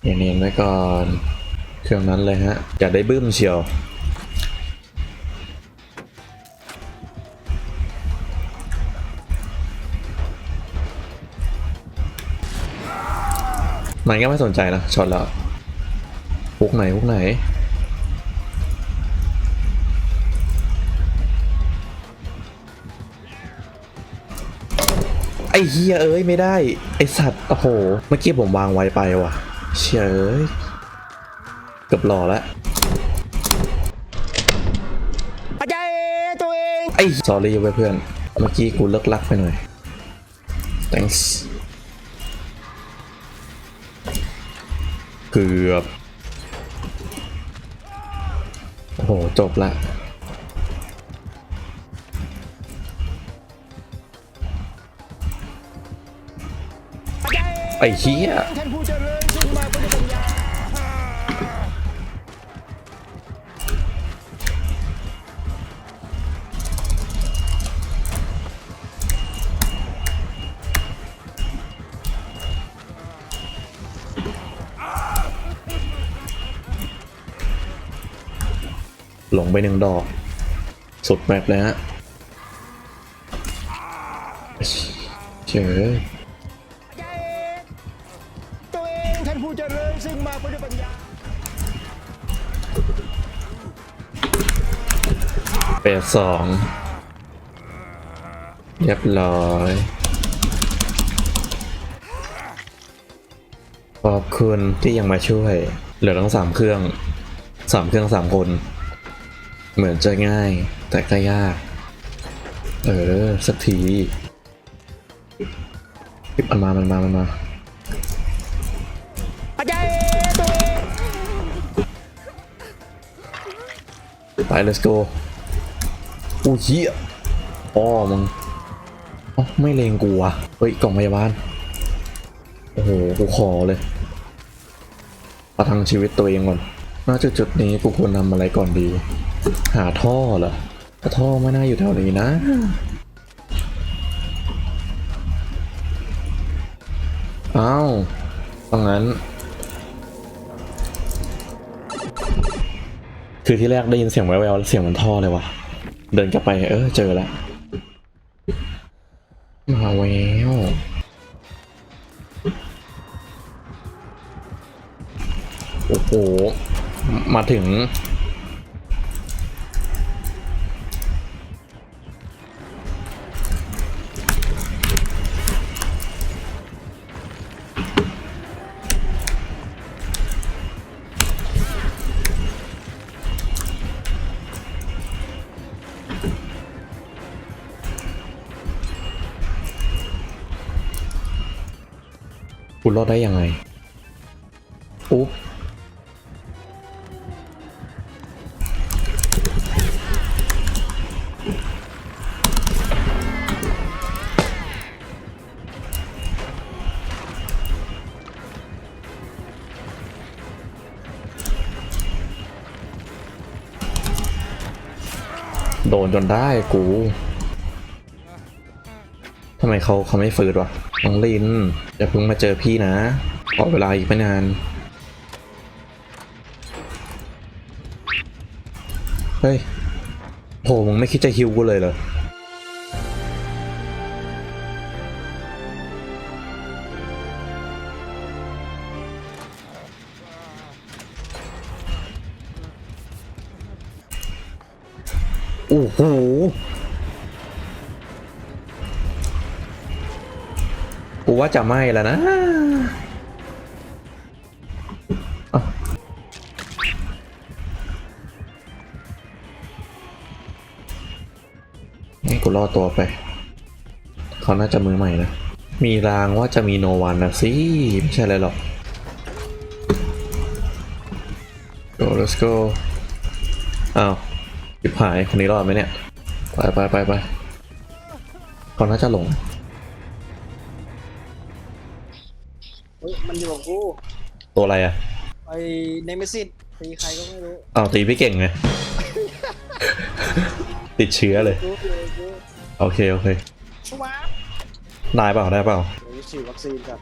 เนียนๆไว้ก่อนเครื่องนั้นเลยฮะอย่าได้บึ้มเชียวมันก็ไม่สนใจนะช็อตแล้วฮุกไหนฮุกไหน ไอ้เฮียเอ้ยไม่ได้ ไอสัตว์ โอ้โห เมื่อกี้ผมวางไว้ไปว่ะ เชยเอ้ยเกือบหล่อแล้วอาจารย์ตัวเองไอ้สอรี่ไว้เพื่อน เมื่อกี้กูเลิกลักไปหน่อย thanks เกือบ โอ้โห จบละไอ้เหี้ย ไปหนึ่งดอก สุดแมปเลยฮะเฉยอาจารย์ตัวเองท่านผู้เจริญซึ่งมาเป็นปัญญาแปดสองเรียบร้อยขอบคุณที่ยังมาช่วย เหลือทั้งสามเครื่องสามเครื่องสามคน เหมือนจะง่าย แต่ก็ยาก เออ สักทีมันมา มันมา มันมาอาจารย์ตัวไป let's go อู้เหี้ยอ้อมึงอ๋อไม่เลงกูวะเฮ้ย กล่องพยาบาล โอ้โห กูขอเลย ประทังชีวิตตัวเองก่อนณจุดจุดนี้กูควรทำอะไรก่อนดี หาท่อเหรอท่อไม่น่าอยู่แถวนี้นะ อ้าวตรงนั้น คือที่แรกได้ยินเสียงแววๆแล้วเสียงมันท่อเลยวะเดินกลับไป เออ เจอแล้ว มาแววโอ้โห มาถึง คุณรอดได้ยังไง อุ๊บโดนจนได้กู ทำไมเขาเขาไม่ฝืดวะ น้องลินอย่าเพิ่งมาเจอพี่นะขอเวลาอีกไม่นาน เฮ้ยโหมึงไม่คิดจะฮิวกูเลยเหรอ ว่าจะไม่แล้วนะเอ้าให้กูรอตัวไป เขาน่าจะมือใหม่นะ มีรางว่าจะมีโนวันนะสิ ไม่ใช่อะไรหรอก go let's go อ้าวจิบหายคนนี้รอดไหมเนี่ย ไปไปไปไปเขาน่าจะหลง ฮ้ยมันอยู่กับกูตัวอะไรอะไอ้เนมิซิสตีใครก็ไม่รู้อ้าวตีพี่เก่งไง ติดเชื้อเลย กูกูกูโอเค โอเค ชวาได้เปล่าได้เปล่าเดี๋ยวฉีดวัคซีนกับ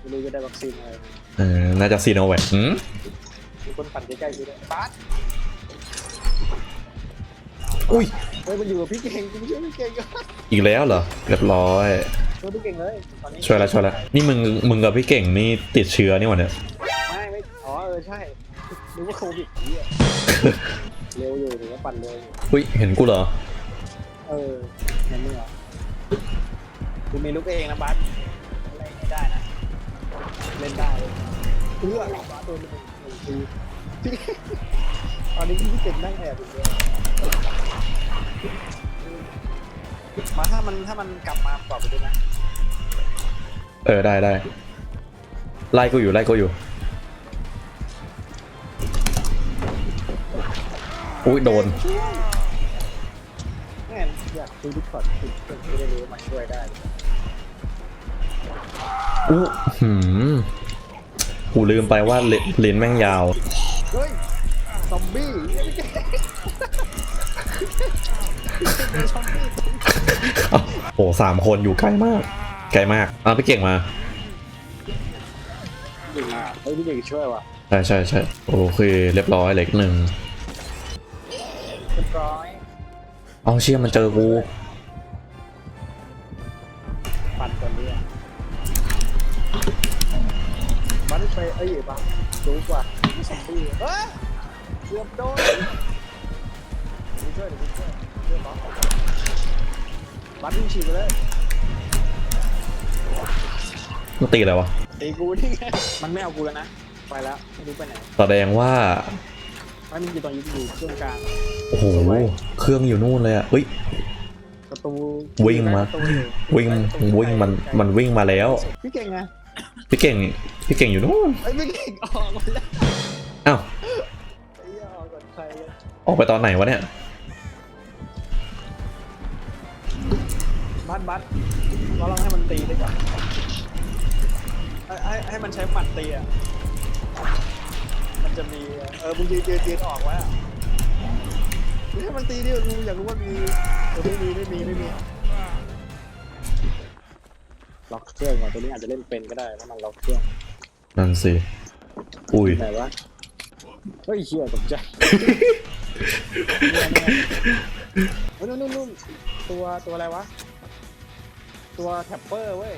ไม่รู้จะได้วัคซีนอะไรเออน่าจะซีโนแวคหืมมีคนปั่นใกล้ๆกูด้วยบาสอุ้ยเฮ้ยมันอยู่กับพี่เก่งกูไม่ช่วยพี่เก่งก็อีกแล้วเหรอเรียบร้อย ช่วยพี่เก่งเลยตอนนี้ช่วยแล้วช่วยแล้วนี่มึงมึงกับพี่เก่งนี่ติดเชื้อนี่หว่าเนี่ยไม่ไม่อ๋อเออใช่นึกว่าโควิดเหี้ยเร็วอยู่ถึงว่าปั่นเร็วอยู่อุ้ยเห็นกูเหรอเออนั่นนี่เหรอกูมีลูกเองนะบัสอะไรไม่ได้นะเล่นได้เลยเลือกบัสโดนไปหนึ่งทีพี่ตอนนี้พี่เก่งนั่งแอบอยู่เลย มาถ้ามันถ้ามันกลับมาปรับไปด้วยนะเออได้ได้ไล่กูอยู่ไล่กูอยู่อุ้ยโดนแม่งอยากคุยดิสคอร์ดคุยเพื่อนไม่ได้รู้ว่ามันช่วยได้อู้หืมกูลืมไปว่าเลเลนส์แม่งยาว เฮ้ยซอมบี้ไม่ใช่ซอมบี้อ้าวโอ้ สามคนอยู่ใกล้มาก ไกลมากอะพี่เก่งมายิงมาเฮ้ยพี่เก่งช่วยว่ะใช่ใช่ใช่โอเคเรียบร้อยเหล็กหนึ่งเรียบร้อยเอาเชี่ยมันเจอกูปั่นก่อนเรื่องมันไปเอ้ยบ้ารู้กว่าซอมบี้เฮ้ยเกือบโดนดูช่วยเดี๋ยวดูช่วยช่วยบอส บัสวิ่งฉีกไปเลยมันตีอะไรวะ ตีกูนี่ไงมันไม่เอากูแล้วนะ ไปแล้วไม่รู้ไปไหนแสดงว่าไม่มีอยู่ตอนอยู่อยู่เครื่องกลาง โอ้โห เครื่องอยู่นู่นเลยอะเฮ้ย ประตูวิ่งมา ประตูอยู่วิ่งวิ่งมันมันวิ่งมาแล้ว พี่เก่งไงพี่เก่งพี่เก่งอยู่นู่นไอ้ยพี่เก่งออกมาแล้วอ้าวไอ้เหี้ยออกก่อนใครอะออกไปตอนไหนวะเนี่ย บัสบัสเราลองให้มันตีได้ก่อนให้ให้ให้มันใช้หมัดตีอะ มันจะมี เออมึงยืนยืนยืนออกไว้อะมึงให้มันตีดิมึงอยากรู้ว่ามีเออไม่มีไม่มีไม่มีล็อกเครื่องก่อนตัวนี้อาจจะเล่นเป็นก็ได้ถ้ามันล็อกเครื่องนั่นสิ อุ้ยไหนวะเฮ้ยเชี่ยตกใจเฮ้ยนู่นนู่นนู่นตัวตัวอะไรวะ ตัวแท็ปเปอร์เว้ย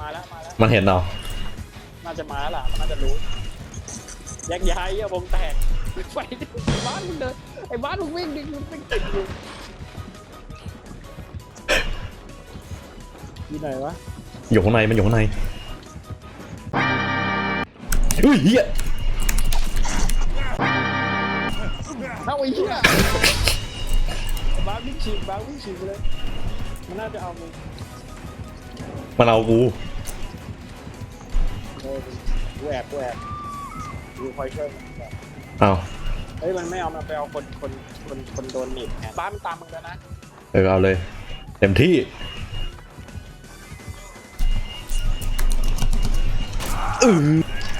มาแล้วมาแล้ว มันเห็นเหรอน่าจะมาแล้วล่ะ มันน่าจะรู้แยกย้ายเหี้ยวงแตกไปดิบ้านมึงเดินไอ้บ้านมึงวิ่งดิมึงวิ่งติดอยู่อยู่ไหนวะ อยู่ข้างในมันอยู่ข้างในอุ้ยเฮียเอ้าไอ้เหี้ยบ้านวิ่งฉีกบ้านวิ่งฉีกไปเลย มันน่าจะเอามึง มันเอากูเออกูแอบกูแอบกูคอยช่วยมันแบบเอาเฮ้ยมันไม่เอามันไปเอาคนคนคนคนโดนหนีบแทนบ้านมันตามมึงแล้วนะเออเอาเลย เต็มที่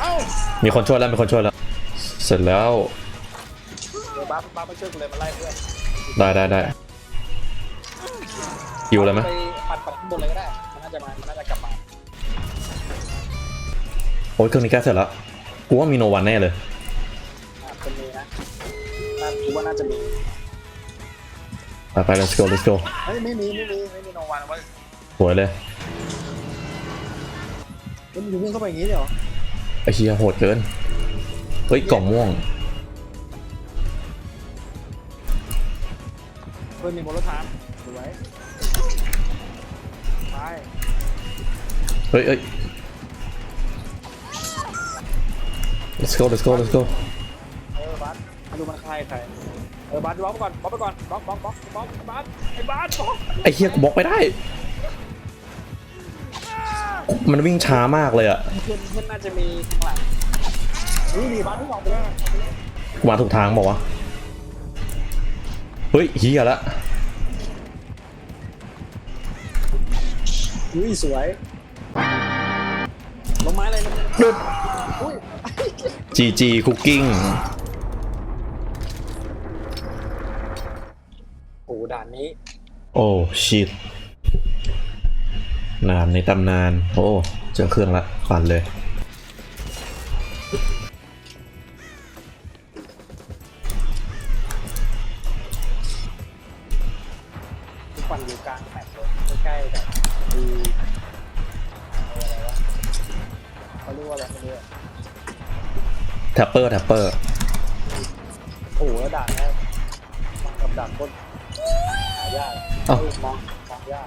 เอ้ามีคนช่วยแล้วมีคนช่วยแล้ว เสร็จแล้วเดี๋ยวบ้านบ้านมาช่วยกูเลยมาไล่เพื่อนได้ได้ได้คิวเลยไหมไปปัดปัดข้างบนเลยก็ได้มันน่าจะมามันน่าจะ อ้ยเครื่องนี้แก้เสร็จแล้ว กูว่ามีโนวันแน่เลยอาจจะมีนะน่ากูว่าน่าจะมี ไปไป let's go let's go เฮ้ยไม่มีไม่มีไม่มีโนวันไว้สวยเลยเฮ้ยมันอยู่วิ่งเข้าไปอย่างนี้เลยเหรอไอ้เฮียโหดเกิน เฮ้ยกล่องม่วง เพื่อนมีโมโลทามสวยไป เฮ้ยเฮ้ย let's go let's go let's go เออบัสมาดูมันใครใครเออบาสบล็อกไปก่อนบล็อกไปก่อนบล็อกบล็อกบล็อกบล็อกบาสไอ้บาสบล็อกไอ้เฮียกูบล็อกไปได้ มันวิ่งช้ามากเลยอะเพื่อนเพื่อนน่าจะมีข้างหลังนี่ดีบาสเพิ่งออกไปแล้วกูมาถูกทางบอกว่าวะเฮ้ยเฮียละอุ้ยสวยลงไม้เลยมันดึดอุ้ย GG Cooking โอ้ด่านนี้ โอ้ชิตนานในตำนาน โอ้ เจอเครื่องละฝันเลย ท็ปเปอร์แท็ปเปอร์โอ้โหแล้วด่านนะมันกับด่านบนหายากอ้าวเออมองมองยาก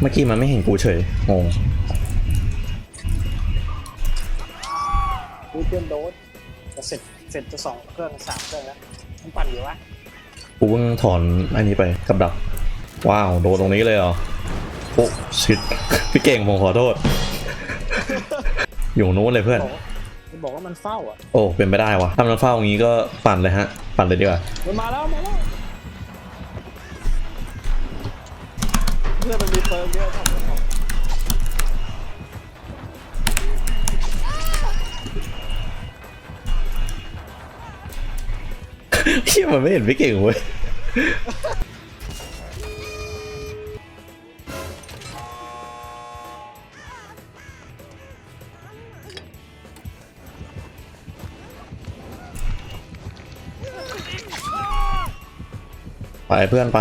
เมื่อกี้มันไม่เห็นกูเฉยงงกูเตรียมโดสจะเสร็จเสร็จจะสองเครื่องสามเครื่องแล้วมันปั่นอยู่วะกูเพิ่งถอนอันนี้ไปกับดัก ว้าวโดนตรงนี้เลยเหรอโอ้ชิดพี่เก่งผมขอโทษ อยู่นู้นเลยเพื่อนบอกว่า มันบอกว่ามันเฝ้าอะโอ้ เป็นไปได้วะถ้ามันเฝ้าอย่างนี้ก็ปั่นเลยฮะ ปั่นเลยดีกว่า มันมาแล้วมาแล้วเพื่อนมันมีเฟิร์มเยอะทำไม่ออกเฮียมันไม่เห็นพี่เก่งเว้ย ไปเพื่อนไป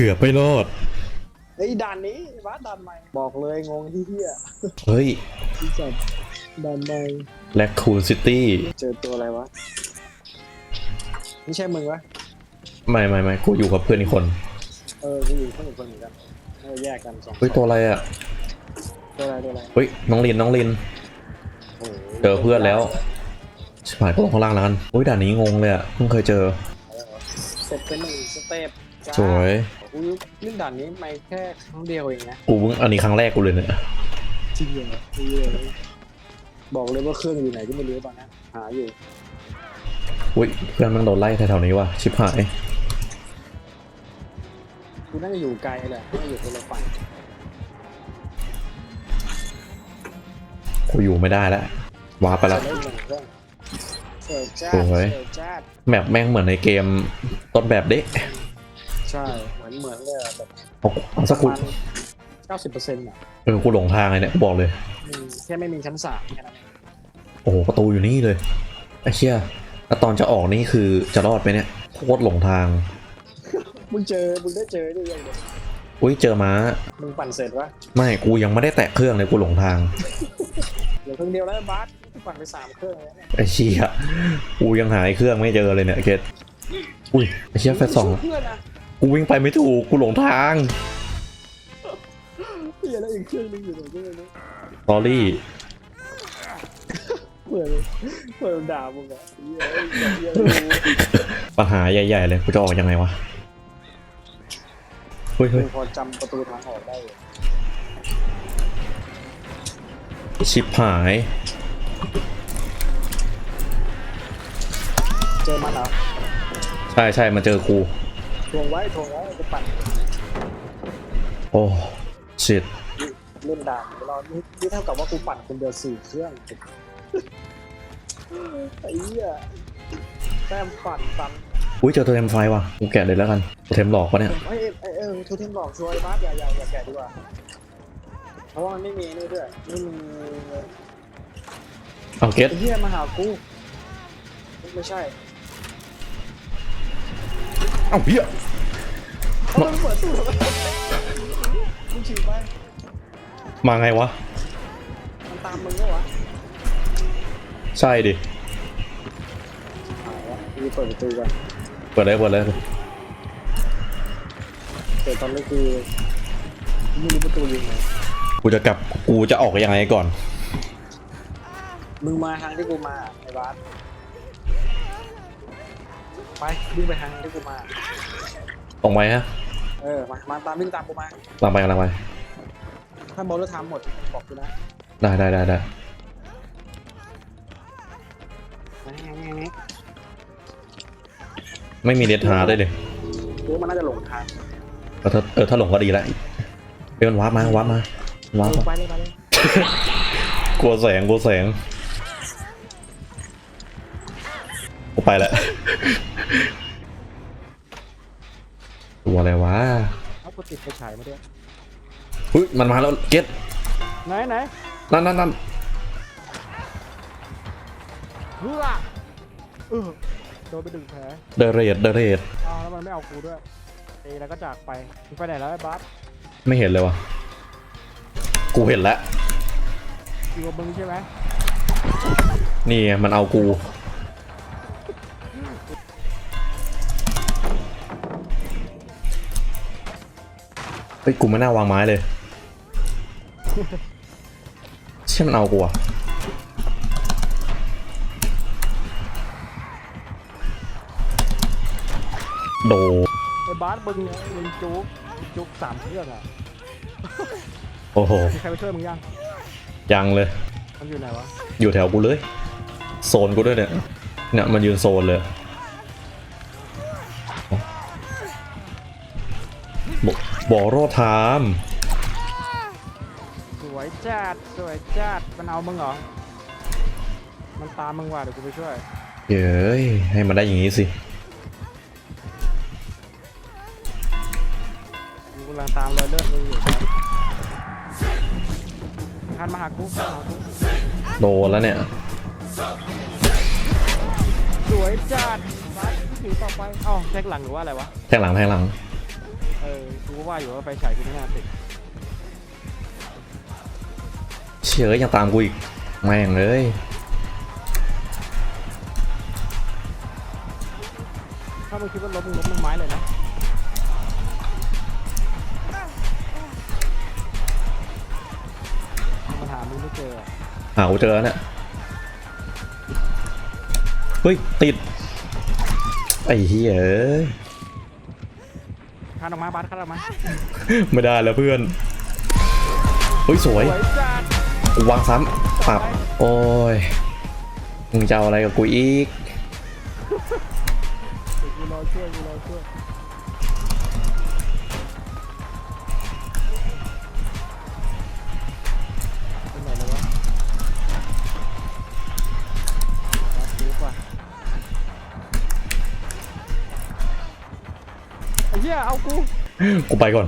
กือบไม่รอดไอ้ยด่านนี้วัดด่านใหม่ บอกเลยงงที่เที่ยเฮ้ยที่จัดด่านใหม่แลคคูนซิตี้เจอตัวอะไรวะไม่ใช่มึงวะไม่ไม่ไม่กูอยู่กับเพื่อนอีกคนเออกูอยู่คนอื่นคนเหมือนกันเออแยกกันสองเฮ้ยตัวอะไรอะตัวอะไรตัวอะไรเฮ้ยน้องลินน้องลิน โอ้โหเจอเพื่อนแล้วชิบหายก็ลงข้างล่างแล้วกันเฮ้ยด่านนี้งงเลยอะเพิ่งเคยเจอ เสร็จเป็นหนึ่งสเต็ป จ้าสวยกูเล่นด่านนี้ไม่แค่ครั้งเดียวเองนะกูเพิ่งอันนี้ครั้งแรกกูเลยเนี่ยจริงเหรอจริงเลยบอกเลยว่าเครื่องอยู่ไหนก็ไม่รู้ตอนนี้หาอยู่อุ้ยเพื่อนมันโดนไล่แถวๆนี้ว่ะชิบหายกูน่าจะอยู่ไกลแหละน่าจะอยู่คนละฝั่งกูอยู่ไม่ได้แล้ววาร์ปไปแล้วจะได้หนึ่งเครื่องเสิร์ฟจ้าสวยเสิร์ฟจ้า แมปแม่งเหมือนในเกมต้นแบบเด้ ใช่เหมือนเหมือนเลยอะแบบเอาเอาสักปกูระมาณเก้าสิบเปอร์เซ็นต์อะเออกูหลงทางเลยเนี่ยกูบอกเลยอืมแค่ไม่มีชั้นสามแค่นั้นเองโอ้โหประตูอยู่นี่เลยไอ้เชี่ยแล้วตอนจะออกนี่คือจะรอดไหมเนี่ยโคตรหลงทาง มึงเจอมึงได้เจอได้ยังไงอุ้ยเจอม้า มึงปั่นเสร็จวะไม่กูยังไม่ได้แตะเครื่องเลยกูหลงทางเหลือเครื่องเดียวแล้วบาสกูปั่นไปสามเครื่องแล้วเนี่ยไอ้เชี่ยกูยังหาไอ้เครื่องไม่เจอเลยเนี่ยไอ้เกตอุ้ยไอ้เชี่ยแฟตสองเพื่อนอะ กูวิ่งไปไม่ถูก กูหลงทางเฮียแล้วอีกเครื่องนึงอยู่ไหนก็ไม่รู้สอรี่เพื่อนเพื่อนด่ามึงอะเฮียเฮียเฮียรู้ปัญหาใหญ่ ๆ เลย กูจะออกยังไงวะ เฮ้ยมึเฮ้ยงพอจำประตูทางออกได้อยู่ชิบหาย เจอมันเหรอใช่ใช่มาเจอกู ทวงไว้ทวงไว้จะปั่นโอ้ชิดเล่นด่าเดี๋ยวรอนี่นี่เท่ากับว่ากูปั่นคนเดียวสี่เครื่องไอ้เหี้ยแต้มปั่นปั่นอุ้ยเจอตัวเทมไฟว่ะกูแกะเลยแล้วกันตัวเทมหลอกปะเนี่ยเอ้ยเอ้ยเออทูเทมหลอกช่วยบ้าสอย่าอย่าอย่าแกะดีกว่าเพราะว่ามันไม่มีนี่ด้วยไม่มีเอาเกตไอ้เหี้ยมาหากู ไม่ใช่ เอาเฮียเอามันเปิดตู้มึงฉีกไปมาไงวะ มันตามมึงก็วะใช่ดิหายวะกูเปิดประตูกันเปิดเลยเปิดเลยแต่ตอนนี้คือไม่รู้ประตูอยู่ไหนกูจะกลับกูจะออกยังไงก่อน มึงมาทางที่กูมาไอ้บาส ไปวิ่งไปทางที่กูมา ตรงไหมฮะเออ มา มาตามวิ่งตามกูมาลางไปลางไป ถ้าบอลรถทำหมดบอกกูนะได้ได้ได้ได้ไม่มีเดทหาได้เลยกูว่ามันน่าจะหลงทางเออถ้าเออถ้าหลงก็ดีแล้วเดี๋ยวมันวาร์ปมาวาร์ปมามาลงไปเลยไปเลย กลัวแสงกลัวแสง กูไปแล้วตัวอะไรวะเอากูติดไฟฉายมาด้วยเฮ้ยมันมาแล้วเก็ตไหนไหนนั่นนั่นนั่นเฮ้อเออโดนไปดึงแผลเดเรดเดเรดอ้าวแล้วมันไม่เอากูด้วยเตีแล้วก็จากไปมึงไปไหนแล้วไอ้บัสไม่เห็นเลยวะกูเห็นแล้วอยู่กับมึงใช่ไหมนี่ไงมันเอากู เฮ้ยกูไม่น่าวางไม้เลยเชื่อมันเอากูอะโดไอ้บัสมึงเนี่ยมึงจุกจุกสามเครื่องอะโอ้โห มีใครไปช่วยมึงยัง ยังเลย มันอยู่ไหนวะ อยู่แถวกูเลย โซนกูด้วยเนี่ย เนี่ยมันยืนโซนเลย บอโรไทม์สวยจัดสวยจัดมันเอามึงเหรอ มันตามมึงว่ะเดี๋ยวกูไปช่วย เย้ยให้มันได้อย่างนี้สิ กูกำลังตามรอยเลือดมึงอยู่ครับคันมาหากูมาหากูโดนแล้วเนี่ย สวยจัดบัสถือต่อไปเอ้าแท็กหลังหรือว่าอะไรวะ แทงหลังแทงหลัง เออกูก็ว่าอยู่ว่าไฟฉายกูไม่น่าติดเชื่อยังตามกูอีกแม่งเลยถ้ามึงคิดว่าลบมึงลบมึงไม้เลยนะมันหามึงไม่เจออะหากูเจอแล้วเนี่ยเฮ้ยติดไอ้เหี้ยเอ้ย คานออกมาบัสคานออกมาไม่ได้แล้วเพื่อน เฮ้ยสวย สวยจัดวางซ้ำปับ โอ้ย มึงจะเอาอะไรกับกูอีกเดี๋ยวกูรอช่วยกูรอช่วย กูกูไปก่อน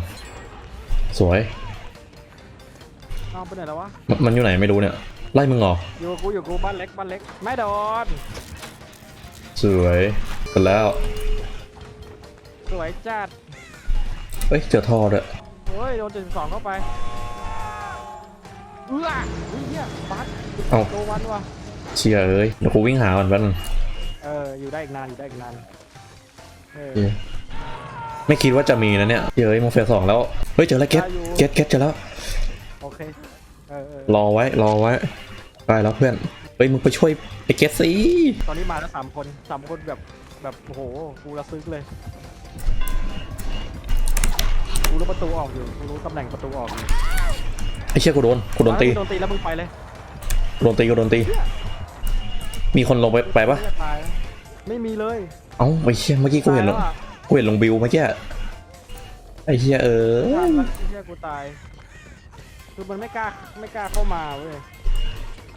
สวย เอาไปไหนแล้ววะมันมันอยู่ไหนไม่รู้เนี่ย ไล่มึงเหรออยู่กับกูอยู่กับกูบ้านเล็กบ้านเล็กไม่โดนสวยกันแล้ว สวยจัดเฮ้ย เจอท่อด้วยเฮ้ยโดนเจ็ดสองเข้าไปเอื้อเฮ้ยเหี้ยบัสเอ้าโดวันว่ะเชียเอ้ยเดี๋ยวกูวิ่งหามันแป๊บนึงเอออยู่ได้อีกนานอยู่ได้อีกนานเออเย้ ไม่คิดว่าจะมีนะเนี่ยเย้ยมึงเฟสสองแล้ว เฮ้ย เจอแล้วเก็ตได้อยู่เก็ตเก็ตเจอแล้ว โอเค เออเออรอไว้ รอไว้ได้แล้วเพื่อน เฮ้ย มึงไปช่วยไอ้เก็ตสิตอนนี้มาแล้วสามคนสามคนแบบแบบโอ้โหกูระซึกเลย กูรู้ประตูออกอยู่กูรู้ตำแหน่งประตูออกอยู่ไอ้เชี่ยกูโดน กูโดนตี โดนตีแล้วมึงไปเลยกูโดนตีกูโดนตี มีคนลงไปไปปะม่ตาย ไม่มีเลย เอ้าไอ้เชี่ยเมื่อกี้กูเห็นลงตายแล้วอะ กูเห็นลงบิวเมื่อกี้ไอ้เชี่ยเออตายแล้วเฮียกูตาย คือมันไม่กล้าไม่กล้าเข้ามาเว้ย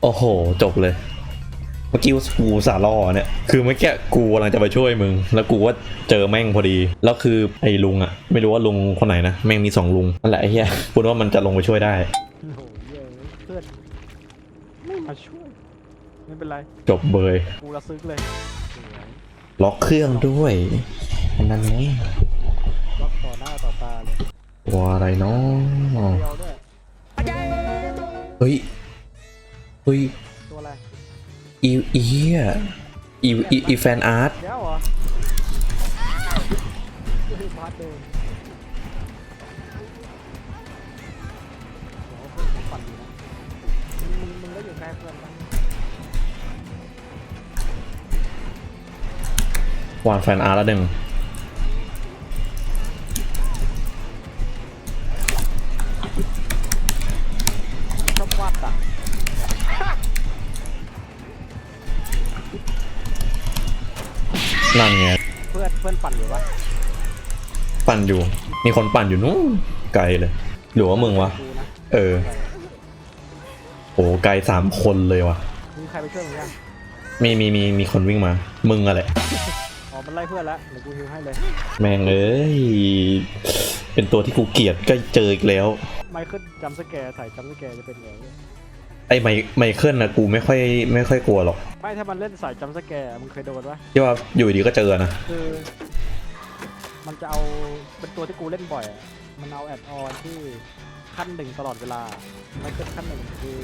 โอ้โห จบเลย เมื่อกี้กูสาล่อเนี่ย คือเมื่อกี้กูกำลังจะไปช่วยมึง แล้วกูว่าเจอแม่งพอดี แล้วคือไอ้ลุงอะไม่รู้ว่าลุงคนไหนนะ แม่งมีสองลุง นั่นแหละไอ้เหี้ยกูนึกว่ามันจะลงไปช่วยได้ โอ้โหเหี้ยเพื่อนไม่มาช่วย ไม่เป็นไร จบเบย กูระซึกเลยสวยล็อกเครื่องด้วย อันนั้นไงล็อกต่อหน้าต่อตาเลยตัวอะไรเนาะเดียวด้วยเฮ้ย เฮ้ย ตัวอะไรอีอีเหี้ยอีอีอีแฟนอาร์ตเดี๋ยวเหรอเฮ้ยพาร์ทเดิมโอ้โหเพื่อนผมปั่นอยู่นะมึงมึงมึงก็อยู่ใกล้เพื่อนปะวานแฟนอาร์ตละหนึ่ง อนเพื่อนปั่นอยู่ปะปั่นอยู่ มีคนปั่นอยู่นู้นไกลเลยหรือว่ามึงวะกูนะเออ โอ้ไกลสามคนเลยว่ะมีใครไปช่วยมึงยังมีมีมีมีคนวิ่งมา มึงอะไร อ๋อมันไล่เพื่อนแล้วเดี๋ยวกูฮิวให้เลย แม่งเอ้ย เป็นตัวที่กูเกลียดก็เจออีกแล้ว ไมเคิลจำสแกร์ใส่จำสแกร์จะเป็นไงวะไอ้ไมไมเคิลนะกูไม่ค่อยไม่ค่อยกลัวหรอกไม่ถ้ามันเล่นสายจำสแกร์มึงเคยโดนปะที่ว่าอยู่ดีก็เจอนะคือ มันจะเอาเป็นตัวที่กูเล่นบ่อยอะมันเอาแอดออนที่ขั้นหนึ่งตลอดเวลามันเป็นขั้นหนึ่งคือ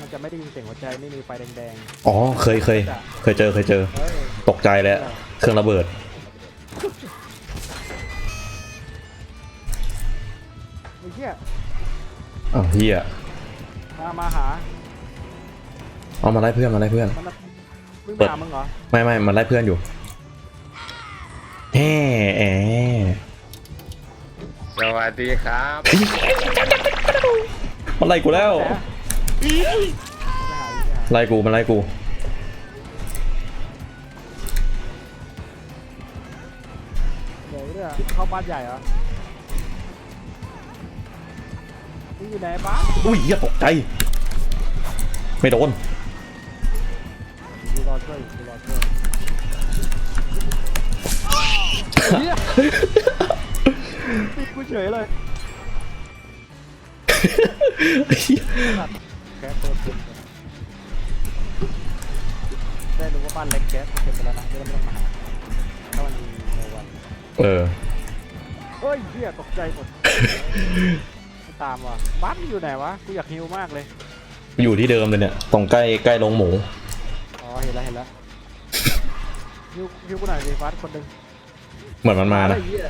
มันจะไม่ได้ยินเสียงหัวใจไม่มีไฟแดงอ๋อเคยเคยเคยเจอเคยเจอๆเฮ้ยตกใจแล้วเครื่องระเบิด ไอ้เหี้ยอ้าวเฮียมามาหาเอามาไล่เพื่อนมาไล่เพื่อน มันมามึงเปิด มาหามึงเหรอไม่ไม่มาไล่เพื่อนอยู่ แฮ่แอสวัสดีครับมาไล่กูแล้วแต่ไปหาไปหาไล่กูมาไล่กูเดี๋ยวเนี่ยเข้าบ้านใหญ่เหรอมึงอยู่ไหนบ้านอุ้ยเหี้ยตกใจ ไม่โดน กูรอช่วยอยู่กูรอช่วย เหี้ยปิดกูเฉยเลยแก๊สตัวเต็มเลยได้รู้ว่าบ้านเล็กแก๊สเต็มไปแล้วนะไม่ต้องมาหาถ้ามันมีโนวันเออ เฮ้ยเหี้ยตกใจหมดไม่ตามว่ะบ้านมันอยู่ไหนวะกูอยากฮิวมากเลยอยู่ที่เดิมเลยเนี่ย ตรงใกล้ใกล้โรงหมู อ๋อเห็นแล้วเห็นแล้วฮิวฮิวกูหน่อยดิบ้านคนหนึ่ง เหมือนมันมานะไอ้เหี้ย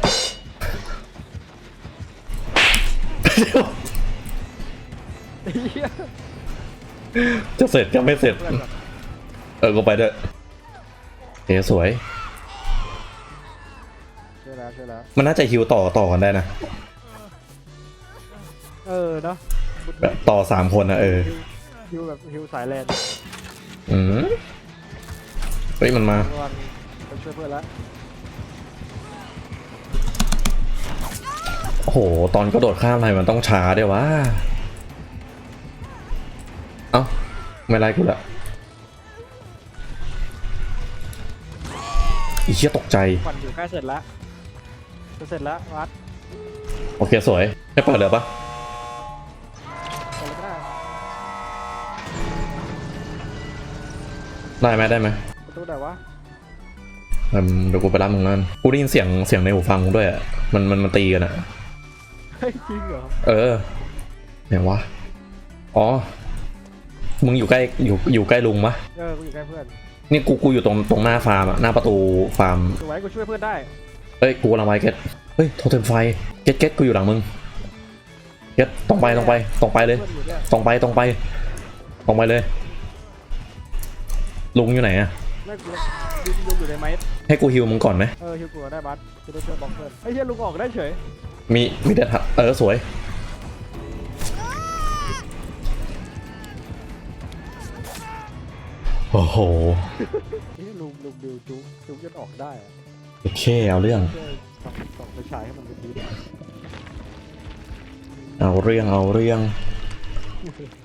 ไอ้เหี้ยจะเสร็จก็ไม่เสร็จเพื่อนก่อนเออก็ไปด้วยเฮ้สวย ช่วยแล้วช่วยแล้วมันน่าจะฮิวต่อต่อกันได้นะ เออเนาะแบบต่อสามคนนะเออ ฮิวแบบฮิวสายแลนด์อืมเฮ้ยมันมา ระวังไปช่วยเพื่อนแล้ว โอ้โห ตอนกระโดดข้ามอะไรมันต้องช้าด้วยวะ เอ้า ไม่ไล่กูละอีเชี่ยตกใจควันอยู่ใกล้เสร็จแล้วจะเสร็จแล้ววัดโอเคสวยให้เปิดเลยปะเสร็จแล้วก็ได้ได้ไหมได้ไหมประตูไหนวะอืมเดี๋ยวกูไปรับมึงนั่นกูได้ยินเสียงเสียงในหูฟังกูด้วยอะมันมันมันตีกันอะเฮ้ยจริงเหรอ เออไหนวะ อ๋อ มึงอยู่ใกล้อยู่อยู่ใกล้ลุงปะเออ กูอยู่ใกล้เพื่อนนี่กูกูอยู่ตรงตรงหน้าฟาร์มอะหน้าประตูฟาร์ม สวยกูช่วยเพื่อนได้ เฮ้ยกูกำลังไปเก็ตเฮ้ยโทรเทมไฟเก็ตเก็ตกูอยู่หลังมึงเก็ตตรงไปตรงไปตรงไปเลย เพื่อนอยู่เนี่ยตรงไปตรงไป ตรงไปเลย ลุงอยู่ไหนอะไม่กูลุงลุงอยู่ในไม้ ให้กูฮิวมึงก่อนไหมเออฮิวกูได้บัสจะได้ช่วยบล็อกเพื่อนไอ้เหี้ยลุงออกได้เฉยมีมีแต่ทะเออสวย โอ้โหไอ้เหี้ยลุงลุงดิวจุ๊กจุ๊กจนออกได้อะโอเคเอาเรื่อง ช่วยส่องส่องไฟฉายให้มันเป็นดีเอาเรื่องเอาเรื่องเ